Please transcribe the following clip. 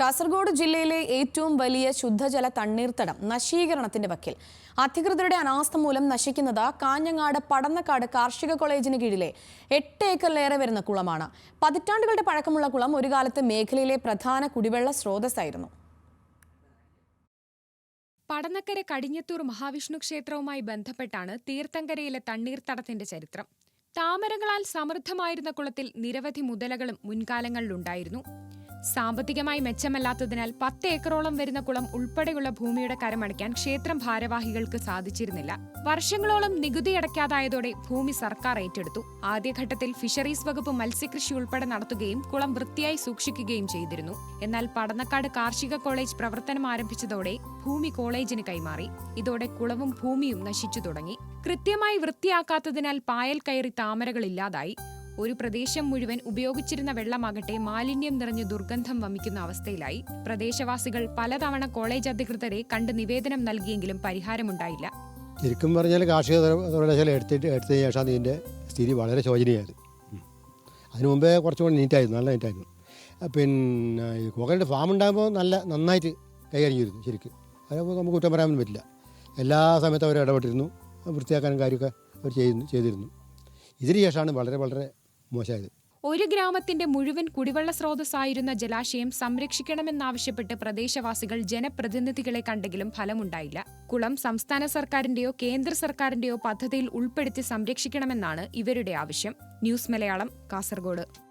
കാസർഗോഡ് ജില്ലയിലെ ഏറ്റവും വലിയ ശുദ്ധജല തണ്ണീർത്തടം നശീകരണത്തിന്റെ വക്കിൽ. അധികൃതരുടെ അനാസ്ഥ മൂലം നശിക്കുന്നത് കാഞ്ഞങ്ങാട് പടന്നക്കാട് കാർഷിക കോളേജിന് കീഴിലെ എട്ട് ഏക്കറിലേറെ വരുന്ന കുളമാണ്. പതിറ്റാണ്ടുകളുടെ പഴക്കമുള്ള കുളം ഒരു കാലത്ത് മേഖലയിലെ പ്രധാന കുടിവെള്ള സ്രോതസ്സായിരുന്നു. പടന്നക്കര കടിഞ്ഞത്തൂർ മഹാവിഷ്ണു ക്ഷേത്രവുമായി ബന്ധപ്പെട്ടാണ് തീർത്ഥങ്കരയിലെ തണ്ണീർത്തടത്തിന്റെ ചരിത്രം. താമരകളാൽ സമൃദ്ധമായിരുന്ന കുളത്തിൽ നിരവധി മുതലകളും മുൻകാലങ്ങളിലുണ്ടായിരുന്നു. സാമ്പത്തികമായി മെച്ചമല്ലാത്തതിനാൽ പത്ത് ഏക്കറോളം വരുന്ന കുളം ഉൾപ്പെടെയുള്ള ഭൂമിയുടെ കരമടയ്ക്കാൻ ക്ഷേത്രം ഭാരവാഹികൾക്ക് സാധിച്ചിരുന്നില്ല. വർഷങ്ങളോളം നികുതി അടയ്ക്കാതായതോടെ ഭൂമി സർക്കാർ ഏറ്റെടുത്തു. ആദ്യഘട്ടത്തിൽ ഫിഷറീസ് വകുപ്പ് മത്സ്യകൃഷി ഉൾപ്പെടെ നടത്തുകയും കുളം വൃത്തിയായി സൂക്ഷിക്കുകയും ചെയ്തിരുന്നു. എന്നാൽ പടന്നക്കാട് കാർഷിക കോളേജ് പ്രവർത്തനം ആരംഭിച്ചതോടെ ഭൂമി കോളേജിന് കൈമാറി. ഇതോടെ കുളവും ഭൂമിയും നശിച്ചു തുടങ്ങി. കൃത്യമായി വൃത്തിയാക്കാത്തതിനാൽ പായൽ കയറി താമരകൾ ഇല്ലാതായി. ഒരു പ്രദേശം മുഴുവൻ ഉപയോഗിച്ചിരുന്ന വെള്ളമാകട്ടെ മാലിന്യം നിറഞ്ഞ് ദുർഗന്ധം വമിക്കുന്ന അവസ്ഥയിലായി. പ്രദേശവാസികൾ പലതവണ കോളേജ് അധികൃതരെ കണ്ട് നിവേദനം നൽകിയെങ്കിലും പരിഹാരമുണ്ടായില്ല. ശരിക്കും പറഞ്ഞാൽ കാർഷിക തൊ- തൊഴിലാളികളെ എടുത്തിട്ട് എടുത്തതിന് ശേഷം ഇതിന്റെ സ്ഥിതി വളരെ ശോചനീയമായത്. അതിനു മുമ്പേ കുറച്ചുകൂടി നീറ്റായിരുന്നു നല്ല നീറ്റായിരുന്നു. പിന്നെ കോക്കനട്ട് ഫാം ഉണ്ടാകുമ്പോൾ നല്ല നന്നായിട്ട് കൈകാര്യം ചെയ്തിരുന്നു ശരിക്കും. അത് നമുക്ക് കുറ്റം പറയാൻ പറ്റില്ല. എല്ലാ സമയത്തും അവർ ഇടപെട്ടിരുന്നു വൃത്തിയാക്കാനും കാര്യമൊക്കെ അവർ ചെയ്യുന്നു ചെയ്തിരുന്നു. ഇതിന് ശേഷമാണ് വളരെ വളരെ മോശമായത്. ഒരു ഗ്രാമത്തിന്റെ മുഴുവൻ കുടിവെള്ള സ്രോതസ്സായിരുന്ന ജലാശയം സംരക്ഷിക്കണമെന്നാവശ്യപ്പെട്ട് പ്രദേശവാസികൾ ജനപ്രതിനിധികളെ കണ്ടെങ്കിലും ഫലമുണ്ടായില്ല. കുളം സംസ്ഥാന സർക്കാരിന്റെയോ കേന്ദ്ര സർക്കാരിന്റെയോ പദ്ധതിയിൽ ഉൾപ്പെടുത്തി സംരക്ഷിക്കണമെന്നാണ് ഇവരുടെ ആവശ്യം. ന്യൂസ് മലയാളം കാസർഗോഡ്.